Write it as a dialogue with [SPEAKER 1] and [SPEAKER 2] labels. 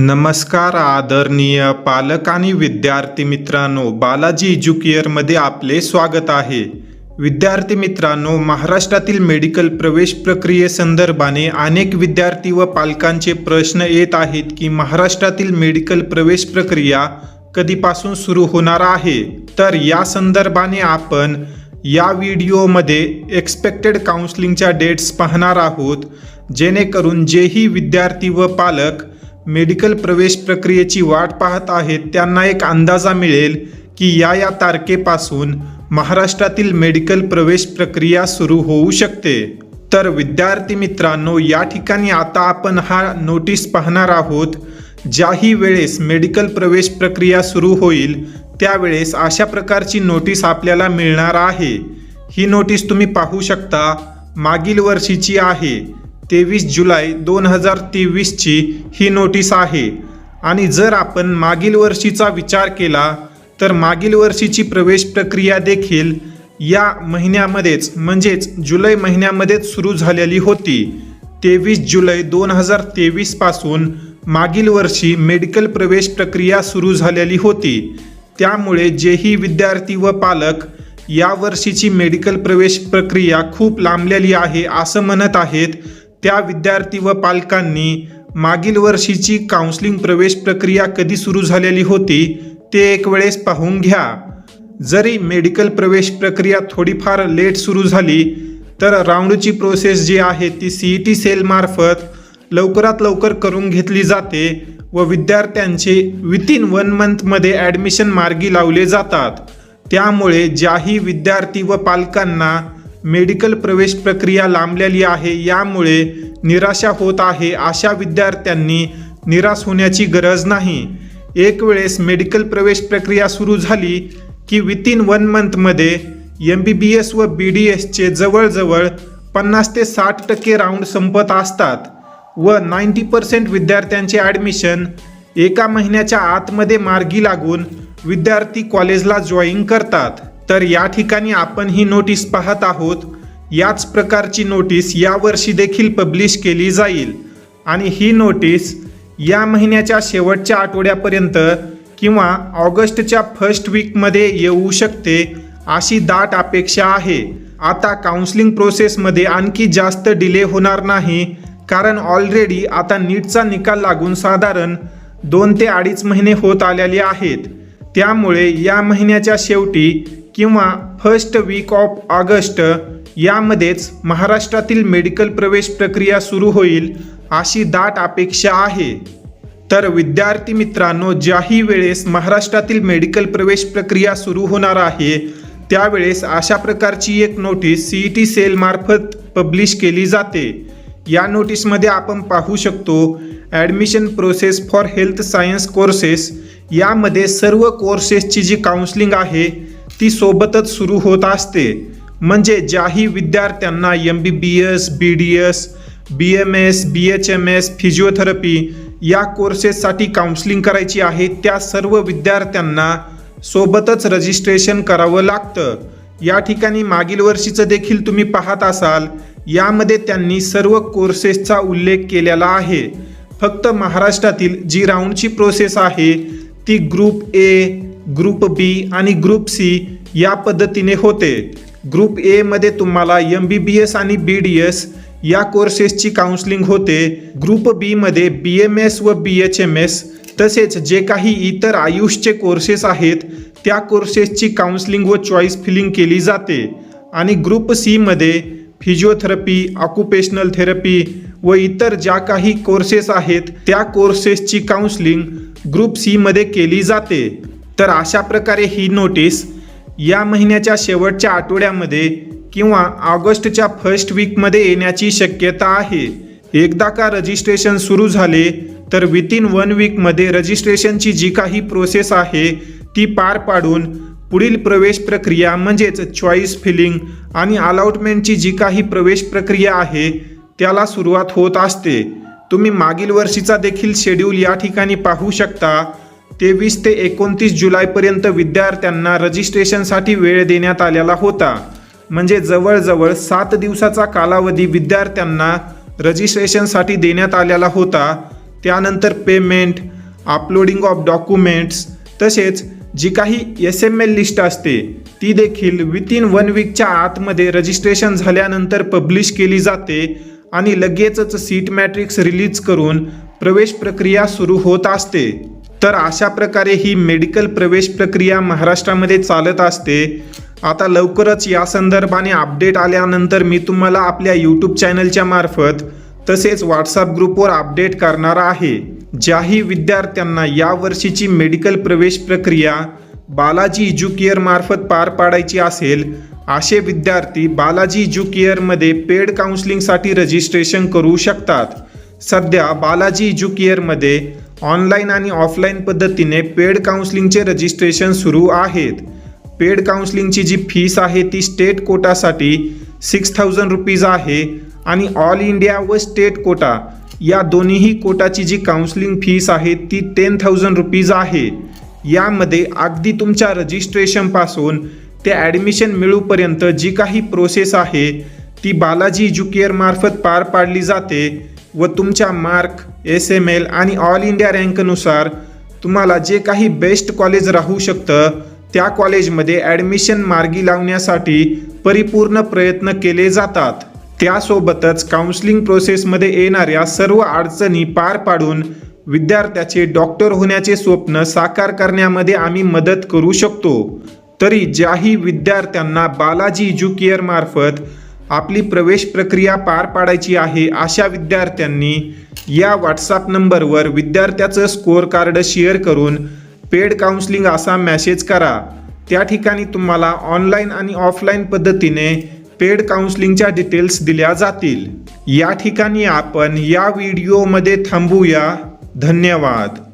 [SPEAKER 1] नमस्कार आदरणीय पालक आणि विद्यार्थी मित्रांनो बालाजी एज्युकेअरमध्ये आपले स्वागत आहे. विद्यार्थी मित्रांनो महाराष्ट्रातील मेडिकल प्रवेश प्रक्रियेसंदर्भाने अनेक विद्यार्थी व पालकांचे प्रश्न येत आहेत की महाराष्ट्रातील मेडिकल प्रवेश प्रक्रिया कधीपासून सुरू होणार आहे? तर या संदर्भाने आपण या व्हिडिओमध्ये एक्सपेक्टेड काउन्सिलिंगच्या डेट्स पाहणार आहोत. जेणेकरून जेही विद्यार्थी व पालक मेडिकल प्रवेश प्रक्रियेची वाट पाहत आहेत त्यांना एक अंदाजा मिळेल की या या तारखेपासून महाराष्ट्रातील मेडिकल प्रवेश प्रक्रिया सुरू होऊ शकते. तर विद्यार्थी मित्रांनो या ठिकाणी आता आपण हा नोटीस पाहणार आहोत ज्याही वेळेस मेडिकल प्रवेश प्रक्रिया सुरू होईल त्यावेळेस अशा प्रकारची नोटीस आपल्याला मिळणार आहे. ही नोटीस तुम्ही पाहू शकता मागील वर्षीची आहे. तेवीस जुलै दोन हजार तेवीसची ही नोटीस आहे. आणि जर आपण मागील वर्षीचा विचार केला तर मागील वर्षीची प्रवेश प्रक्रिया देखील या महिन्यामध्येच म्हणजेच जुलै महिन्यामध्येच सुरू झालेली होती. तेवीस जुलै दोन हजार तेवीसपासून मागील वर्षी मेडिकल प्रवेश प्रक्रिया सुरू झालेली होती. त्यामुळे जेही विद्यार्थी व पालक या वर्षीची मेडिकल प्रवेश प्रक्रिया खूप लांबलेली आहे असं म्हणत आहेत त्या विद्यार्थी व पालकांनी मागील वर्षीची काउन्सिलिंग प्रवेश प्रक्रिया कधी सुरू झालेली होती ते एक वेळेस पाहून घ्या. जरी मेडिकल प्रवेश प्रक्रिया थोडीफार लेट सुरू झाली तर राऊंडची प्रोसेस जी आहे ती सी ई टी सेलमार्फत लवकरात लवकर करून घेतली जाते व विद्यार्थ्यांचे विथिन वन मंथमध्ये ॲडमिशन मार्गी लावले जातात. त्यामुळे ज्याही विद्यार्थी व पालकांना मेडिकल प्रवेश प्रक्रिया लांबलेली आहे. यामुळे निराशा होत आहे. अशा विद्यार्थ्यांनी निराश होण्याची गरज नाही. एक वेळेस मेडिकल प्रवेश प्रक्रिया सुरू झाली की विथिन वन मंथमध्ये एम बी बी एस व बी डी एसचे जवळजवळ पन्नास ते साठ टक्के राऊंड संपत असतात व नाईंटी पर्सेंट विद्यार्थ्यांचे ॲडमिशन एका महिन्याच्या आतमध्ये मार्गी लागून विद्यार्थी कॉलेजला जॉईन करतात. तर या ठिकाणी आपण ही नोटीस पाहत आहोत. याच प्रकारची नोटीस यावर्षी देखील पब्लिश केली जाईल. आणि ही नोटीस या महिन्याच्या शेवटच्या आठवड्यापर्यंत किंवा ऑगस्टच्या फर्स्ट वीकमध्ये येऊ शकते अशी दाट अपेक्षा आहे. आता काउन्सिलिंग प्रोसेसमध्ये आणखी जास्त डिले होणार नाही कारण ऑलरेडी आता नीटचा निकाल लागून साधारण दोन ते अडीच महिने होत आलेले आहेत. त्यामुळे या महिन्याच्या शेवटी किंवा फर्स्ट वीक ऑफ ऑगस्ट यामध्येच महाराष्ट्रातील मेडिकल प्रवेश प्रक्रिया सुरू होईल अशी दाट अपेक्षा आहे. तर विद्यार्थी मित्रांनो ज्याही वेळेस महाराष्ट्रातील मेडिकल प्रवेश प्रक्रिया सुरू होणार आहे त्यावेळेस अशा प्रकारची एक नोटीस सी ई टी सेलमार्फत पब्लिश केली जाते. या नोटीसमध्ये आपण पाहू शकतो admission process for health science courses यामध्ये सर्व कोर्सेसची जी काउन्सिलिंग आहे ती सोबतच सुरू होत असते. म्हणजे ज्याही विद्यार्थ्यांना M B B S B D S B M S B H M S physiotherapy या कोर्सेससाठी काउन्सिलिंग करायची आहे त्या सर्व विद्यार्थ्यांना सोबतच रजिस्ट्रेशन करावं लागतं. या ठिकाणी मागील वर्षीचं देखील तुम्ही पाहत असाल यामध्ये त्यांनी सर्व कोर्सेसचा उल्लेख केलेला आहे. फक्त महाराष्ट्रातील जी राऊंडची प्रोसेस आहे ती ग्रुप ए ग्रुप बी आणि ग्रुप सी या पद्धतीने होते. ग्रुप एमध्ये तुम्हाला एम बी बी एस आणि बी डी एस या कोर्सेसची काउन्सलिंग होते. ग्रुप बीमध्ये बी एम एस व बी एच एम एस तसेच जे काही इतर आयुषचे कोर्सेस आहेत त्या कोर्सेसची काउन्सलिंग व चॉईस फिलिंग केली जाते. आणि ग्रुप सीमध्ये फिजिओथेरपी ऑक्युपेशनल थेरपी व इतर ज्या काही कोर्सेस आहेत त्या कोर्सेसची काउन्सलिंग ग्रुप सीमध्ये केली जाते. तर अशा प्रकारे ही नोटीस या महिन्याच्या शेवटच्या आठवड्यामध्ये किंवा ऑगस्टच्या फर्स्ट वीकमध्ये येण्याची शक्यता आहे. एकदा का रजिस्ट्रेशन सुरू झाले तर विथिन वन वीकमध्ये रजिस्ट्रेशनची जी काही प्रोसेस आहे ती पार पाडून पुढील प्रवेश प्रक्रिया म्हणजेच चॉईस फिलिंग आणि अलाउटमेंटची जी काही प्रवेश प्रक्रिया आहे त्याला सुरुवात होत असते. तुम्ही मागील वर्षीचा देखील शेड्यूल या ठिकाणी पाहू शकता. तेवीस ते एकोणतीस जुलैपर्यंत विद्यार्थ्यांना रजिस्ट्रेशनसाठी वेळ देण्यात आलेला होता. म्हणजे जवळजवळ सात दिवसाचा कालावधी विद्यार्थ्यांना रजिस्ट्रेशनसाठी देण्यात आलेला होता. त्यानंतर पेमेंट अपलोडिंग ऑफ डॉक्युमेंट्स तसेच जी काही एस एम एल लिस्ट असते ती देखील विथिन वन वीकच्या आतमध्ये रजिस्ट्रेशन झाल्यानंतर पब्लिश केली जाते आणि लगेचच सीट मॅट्रिक्स रिलीज करून प्रवेश प्रक्रिया सुरू होत असते. तर अशा प्रकारे ही मेडिकल प्रवेश प्रक्रिया महाराष्ट्रामध्ये चालत असते. आता लवकरच या संदर्भाने अपडेट आल्यानंतर मी तुम्हाला आपल्या यूट्यूब चॅनलच्या मार्फत तसेच व्हॉट्सअप ग्रुपवर अपडेट करणार आहे. ज्याही विद्यार्थ्यांना या वर्षीची मेडिकल प्रवेश प्रक्रिया बालाजी इज्युकेअर मार्फत पार पाडायची असेल असे विद्यार्थी बालाजी इज्युकेअरमध्ये पेड काउन्सिलिंगसाठी रजिस्ट्रेशन करू शकतात. सध्या बालाजी इज्युकेअरमध्ये ऑनलाईन आणि ऑफलाईन पद्धतीने पेड काउन्सिलिंगचे रजिस्ट्रेशन सुरू आहेत. पेड काउन्सिलिंगची जी फीस आहे ती स्टेट कोटासाठी सिक्स थाउजंड रुपीज आहे आणि ऑल इंडिया व स्टेट कोटा या दोन्हीही कोटाची जी काउन्सिलिंग फीस आहे ती टेन थाउजंड रुपीज आहे. यामध्ये अगदी तुमच्या रजिस्ट्रेशनपासून ते ॲडमिशन मिळूपर्यंत जी काही प्रोसेस आहे ती बालाजी एज्युकेअरमार्फत पार पाडली जाते. व तुमच्या मार्क एस एम एल आणि ऑल इंडिया रँकनुसार तुम्हाला जे काही बेस्ट कॉलेज राहू शकतं त्या कॉलेजमध्ये ॲडमिशन मार्गी लावण्यासाठी परिपूर्ण प्रयत्न केले जातात. त्यासोबतच काउन्सिलिंग प्रोसेसमध्ये येणाऱ्या सर्व अडचणी पार पाडून विद्यार्थ्याचे डॉक्टर होण्याचे स्वप्न साकार करण्यामध्ये आम्ही मदत करू शकतो. तरी ज्याही विद्यार्थ्यांना बालाजी इज्युकेअर मार्फत आपली प्रवेश प्रक्रिया पार पाडायची आहे अशा विद्यार्थ्यांनी या व्हॉट्सअप नंबरवर विद्यार्थ्याचं स्कोअर कार्ड शेअर करून पेड काउन्सिलिंग असा मॅसेज करा. त्या ठिकाणी तुम्हाला ऑनलाईन आणि ऑफलाईन पद्धतीने पेड काउन्सिलिंगच्या डिटेल्स दिल्या जातील. या ठिकाणी आपण या व्हिडिओमध्ये थांबूया. धन्यवाद.